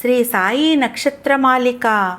శ్రీ సాయి నక్షత్రమాలిక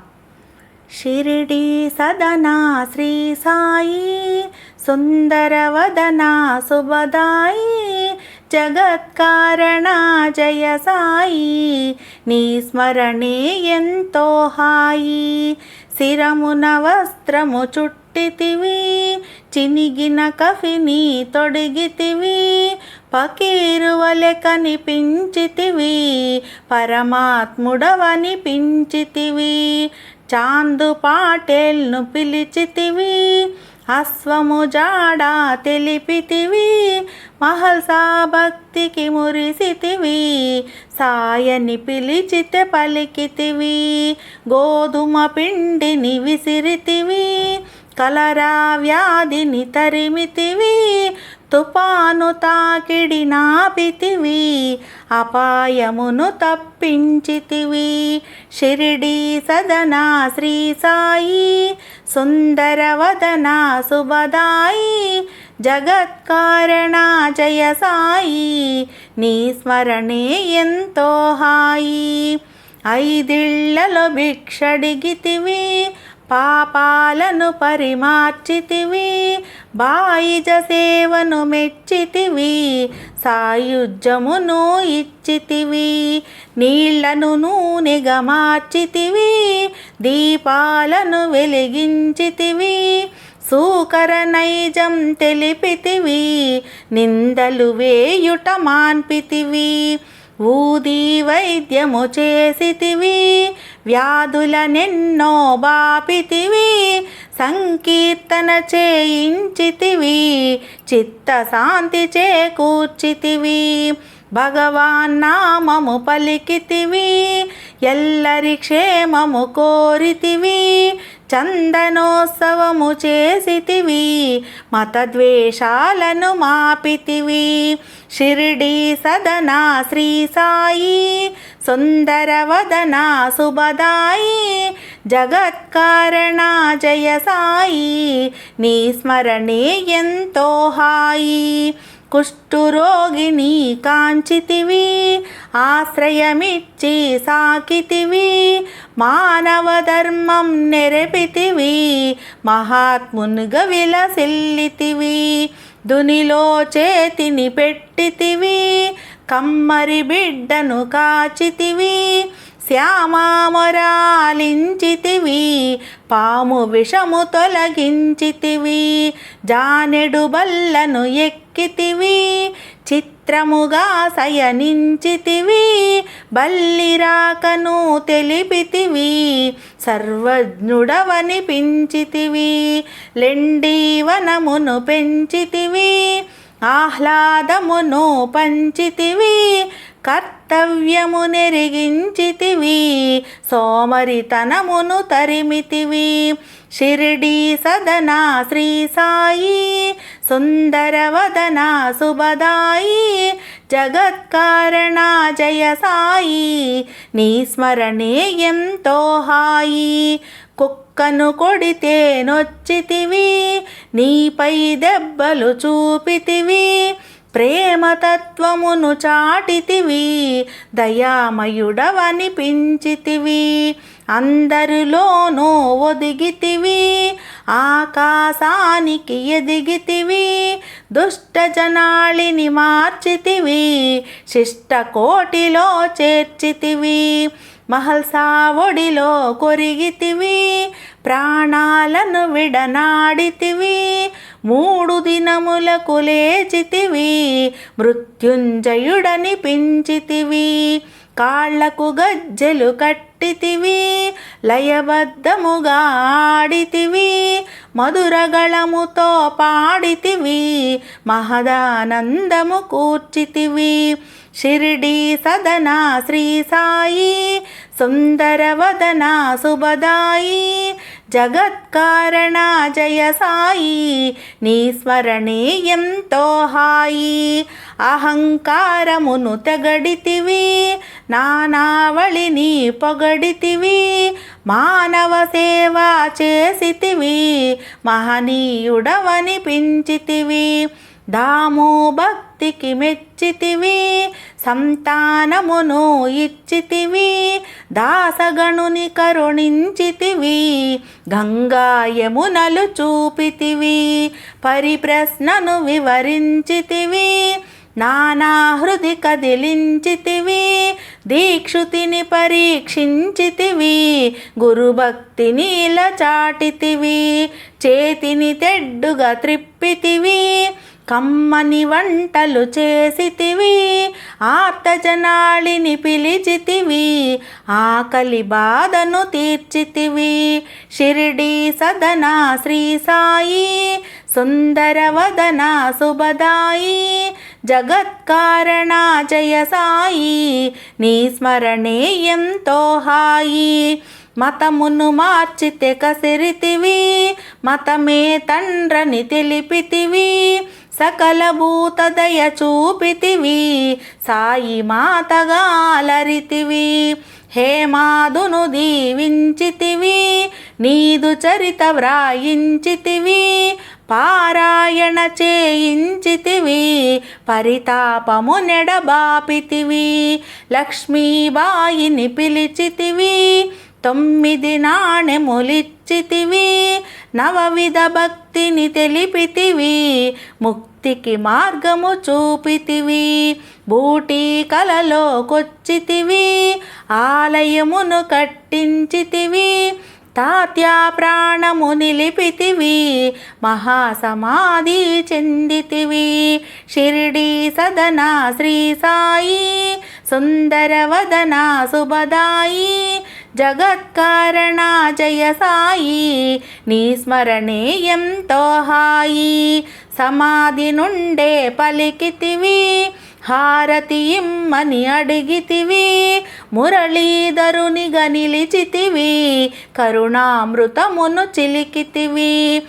షిరిడి సదనా శ్రీ సాయి సుందరవదనా శుభదాయి. జగత్కారణ జయ సాయి. నీ స్మరణే ఎంతో హాయి. శిరమున వస్త్రము చుట్టూ చుట్టితివి చినిగిన కఫిని తొడిగితివి. పకీరువలె కనిపించితివి పరమాత్ముడవనిపించితివి చాందు పాటేల్ను పిలిచితివి. అశ్వము జాడా తెలిపితివి. మహల్సా భక్తికి మురిసితివి. సాయని పిలిచితే పలికితివి. గోధుమ పిండిని విసిరితివి. కలరా వ్యాధిని తరిమితివి తుపాను తాకిడి నాపితివి అపాయమును తప్పించితివి. షిరిడి సదనా శ్రీ సాయి సుందరవదన శుభదాయి జగత్కారణ జయ సాయి నీ స్మరణే ఎంతో హాయి. ఐదిళ్ళలో భిక్షడిగితివి పాపాలను పరిమార్చితివి బాయిజ సేవను మెచ్చితివి సాయుజ్యమును ఇచ్చితివి నీళ్ళను నూనెగా మార్చితివి దీపాలను వెలిగించితివి సూకర నైజం తెలిపితివి నిందలు వేయుట మాన్పితివి ఊది వైద్యము చేసితివి వ్యాధులనెన్నో బాపితివి సంకీర్తన చేయించితివి చిత్తశాంతి చేకూర్చితివి. భగవాన్ నామము పలికితివి ఎల్లరి క్షేమము కోరితివి చందనోత్సవము చేసితివి మతద్వేషాలను మాపితివి. షిర్డి సదనా శ్రీ సాయి సుందరవదన శుభదాయి జగత్కారణ జయ సాయి నీ స్మరణే ఎంతో హాయి. కుష్ఠురోగిని కాంచితివి ఆశ్రయమిచ్చి సాకితివి మానవ ధర్మం నెరపితివి మహాత్మునిగా విలసిల్లితివి. దునిలో చేతిని పెట్టితివి కమ్మరి బిడ్డను కాచితివి శ్యామామరాలించితివి పాము విషము తొలగించితివి జానెడు బల్లను ఎక్కితివి చిత్రముగా శయనించితివి బల్లిరాకను తెలిపితివి సర్వజ్ఞుడవని పించితివి లెండీవనమును పెంచితివి ఆహ్లాదమును పంచితివి కర్తవ్యము నెరిగించితివి సోమరితనమును తరిమితివి. షిరిడి సదనా శ్రీ సాయి సుందరవదన శుభదాయి జగత్కారణ జయ సాయి నీ స్మరణే ఎంతో హాయి. కుక్కను కొడితే నొచ్చితివి నీపై దెబ్బలు చూపితివి. ప్రేమతత్వమును చాటితివి దయామయుడవనిపించితివి అందరిలోనూ ఒదిగితివి ఆకాశానికి ఎదిగితివి దుష్ట జనాళిని మార్చితివి శిష్ట కోటిలో చేర్చితివి మహల్సా ఒడిలో కొరిగితివి ప్రాణాలను విడనాడితివి మూడు దినములకు లేచితివి మృత్యుంజయుడని పించితివి. కాళ్ళకు గజ్జెలు కట్టితివి లయబద్ధముగా ఆడితివి మధురగళముతో పాడితివి మహదానందము కూర్చితివి. షిరిడి సదనా శ్రీ సాయి సుందరవదన శుభదాయి జగత్కారణ జయ సాయి నీ స్మరణే ఎంతో హాయి. అహంకారమును తెగడితివి నానావళిని పొగడితివి మానవ సేవ చేసితివి మహనీయుడవని పించితివి. దాము భక్తికి మెచ్చితివి సంతానమును ఇచ్చితివి దాసగణుని కరుణించితివి గంగాయమునలు చూపితివి పరిప్రశ్నను వివరించితివి నానా హృది కదిలించితివి దీక్షుతిని పరీక్షించితివి గురుభక్తిని ఇలా చాటితివి చేతిని తెడ్డుగా త్రిప్పితివి కమ్మని వంటలు చేసితివి ఆర్తజనాళిని పిలిచితివి ఆకలి బాధను తీర్చితివి. షిరిడి సదన శ్రీ సాయి సుందరవదన శుభదాయి జగత్కారణ జయ సాయి నీ స్మరణే ఎంతో హాయి. మతమును మార్చితే కసిరితివి మతమే తండ్రని తెలిపితివి సకలభూతదయ చూపితివి. సాయి మాతగా అలరితివి హేమాదును దీవించితివి. నీదు చరిత వ్రాయించితివి. పారాయణ చేయించితివి. పరితాపము నెడబాపితివి. లక్ష్మీబాయిని పిలిచితివి. తొమ్మిది నాణెములిచ్చితివి. నవవిధ భక్తిని తెలిపితివి. ముక్తికి మార్గము చూపితివి. బూటీ కలలో కొచ్చితివి ఆలయమును కట్టించితివి. తాత్యా ప్రాణము నిలిపితివి. మహాసమాధి చెందితివి. షిరిడి సదన శ్రీ సాయి. సుందరవదన శుభదాయి. జగత్కారణ జయ సాయి నీ స్మరణే ఎంతో హాయి. సమాధి నుండే పలికితివి హారతి ఇమ్మని అడిగితివి. మురళీధరునిగా నిలిచితివి కరుణామృతమును చిలికితివి.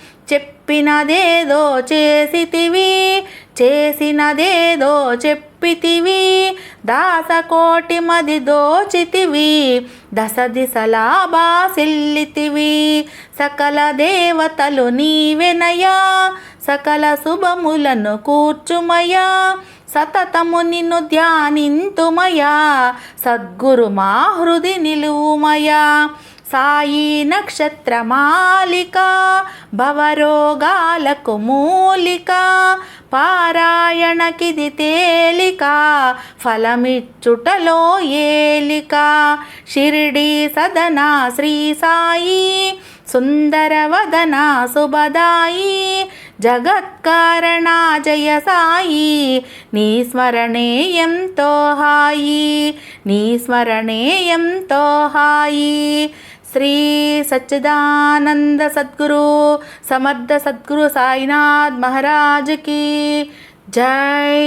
చెప్పినదేదో చేసితివి చేసినదేదో చెప్పితివి. దాసకోటి మది దోచితివి దశ దిశలా బాసిల్లితివి సకల దేవతలు నీవెనయా సకల శుభములను కూర్చుమయా. సతతము నిన్ను ధ్యానింతుమయా సద్గురు మా హృది నిలువుమయా. సాయి నక్షత్రమాలిక భవరోగాలకు మూలిక పారాయణకిది తేలిక ఫలమిచ్చుటలో ఏలిక. షిరిడి సదనా శ్రీ సాయి సుందరవదన శుభదాయి జగత్కారణ జయ సాయి నీ స్మరణే ఎంతో హాయి నీ స్మరణే ఎంతో హాయి. శ్రీ సచ్చిదానంద సద్గురు సమర్థ సద్గురు సాయినాథ్ మహారాజ్కి జై.